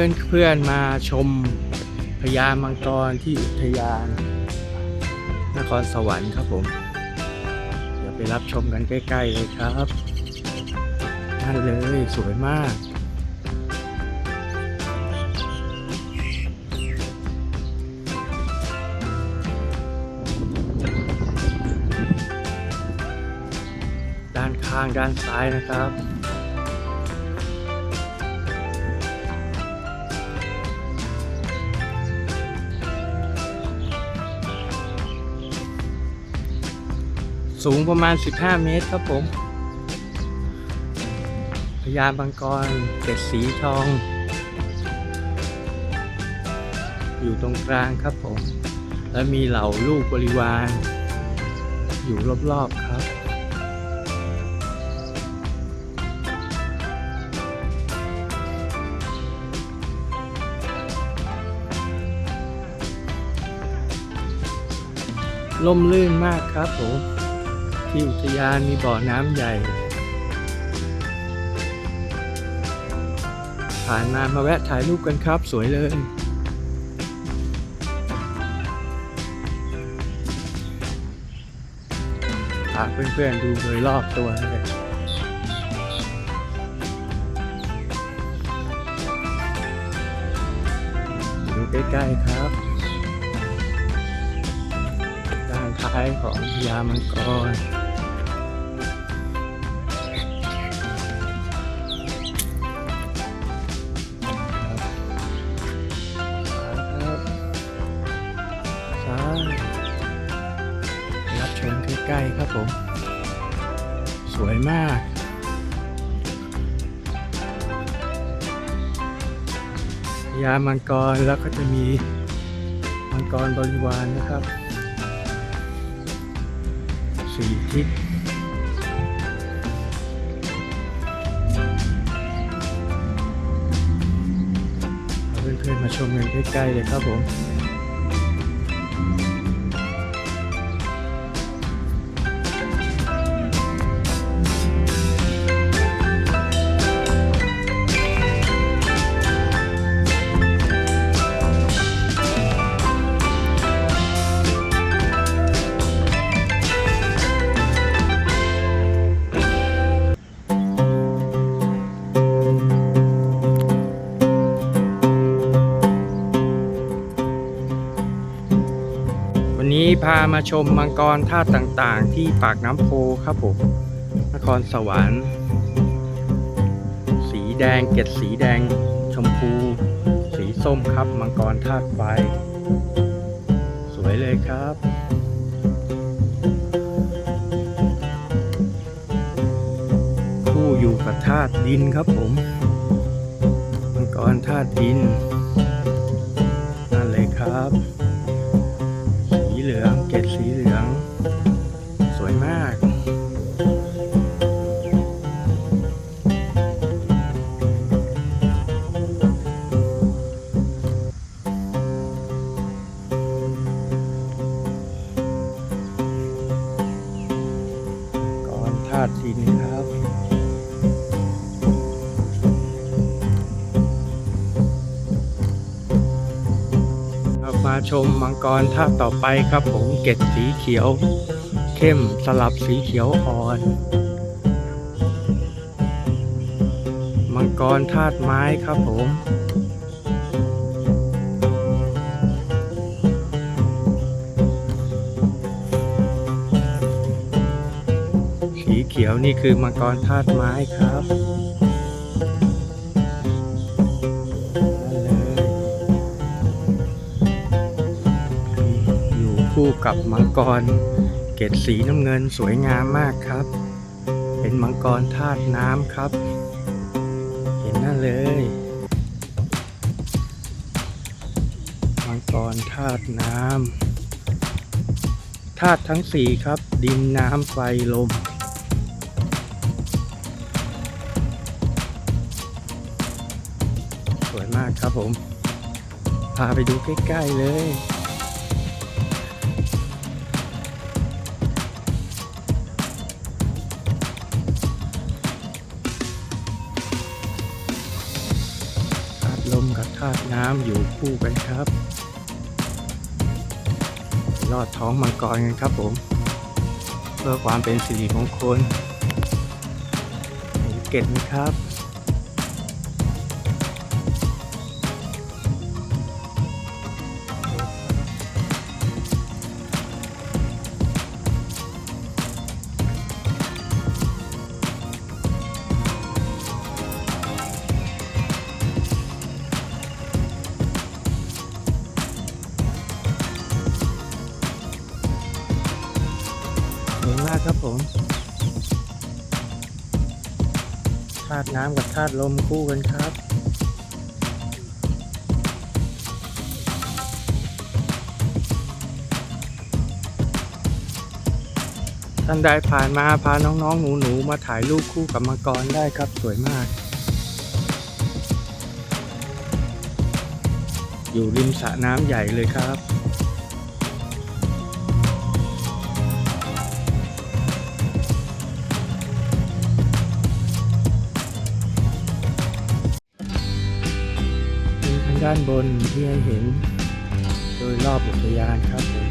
พื่อนเพื่อนๆมาชมพญามังกรที่อุทยาน นครสวรรค์ครับผม เดี๋ยวไปรับชมกันใกล้ๆเลยครับนั่นเลยสวยมากด้านข้างด้านซ้ายนะครับ สูงประมาณ 15 เมตรครับผมพญาบังกรเกศสีทอง อยู่ตรงกลางครับผม และมีเหล่าลูกบริวาร อยู่รอบๆครับล่มลื่นมากครับผม ที่อุทยานมีบ่อน้ำใหญ่ ผ่านมามาแวะถ่ายรูปกันครับ สวยเลย พาเพื่อนๆดูโดยรอบตัวเลยดูใกล้ๆครับด้านท้ายของพญามังกร ครับผม สวยมากพญามังกรแล้วก็จะมีมังกรบริวารนะครับ สี่ทิศเอาเพื่อนๆมาชมกันใกล้ๆเลยครับผม พามาชมมังกรท่าตุต่างๆ ที่ปากน้ำโพครับผม นครสวรรค์ สีแดงเกล็ดสีแดง ชมพู สีส้มครับ มังกรธาตุไฟ สวยเลยครับคู่อยู่กับธาตุดินครับผม มังกรธาตุดิน นั่นเลยครับ เหลือง เกล็ดสีเหลือง ชมมังกรท่าต่อไปครับผมเกล็ดสีเขียว เข้มสลับสีเขียวอ่อน มังกรธาตุไม้ครับผม สีเขียวนี่คือมังกรธาตุไม้ครับ คู่กับมังกร เกล็ดสีน้ำเงินสวยงามมากครับ เป็นมังกรธาตุน้ำครับ เห็นนั่นเลย มังกรธาตุน้ำธาตุทั้งสี่ครับ ดินน้ำไฟลมสวยมากครับผม พาไปดูใกล้ ๆ เลยาตุน้ำอยู่คู่กันครับ ลอดท้องมังกรกันครับผม เพื่อความเป็นสิริมงคลเห็นเกล็ดนะครับ มากครับผมธาตุน้ำกับธาตุลมคู่กันครับท่านใดผ่านมาพาน้องๆ หนูๆ มาถ่ายรูปคู่กับมังกรได้ครับสวยมาก อยู่ริมสระน้ำใหญ่เลยครับ ด้านบนที่ให้เห็น โดยรอบอุทยานครับผม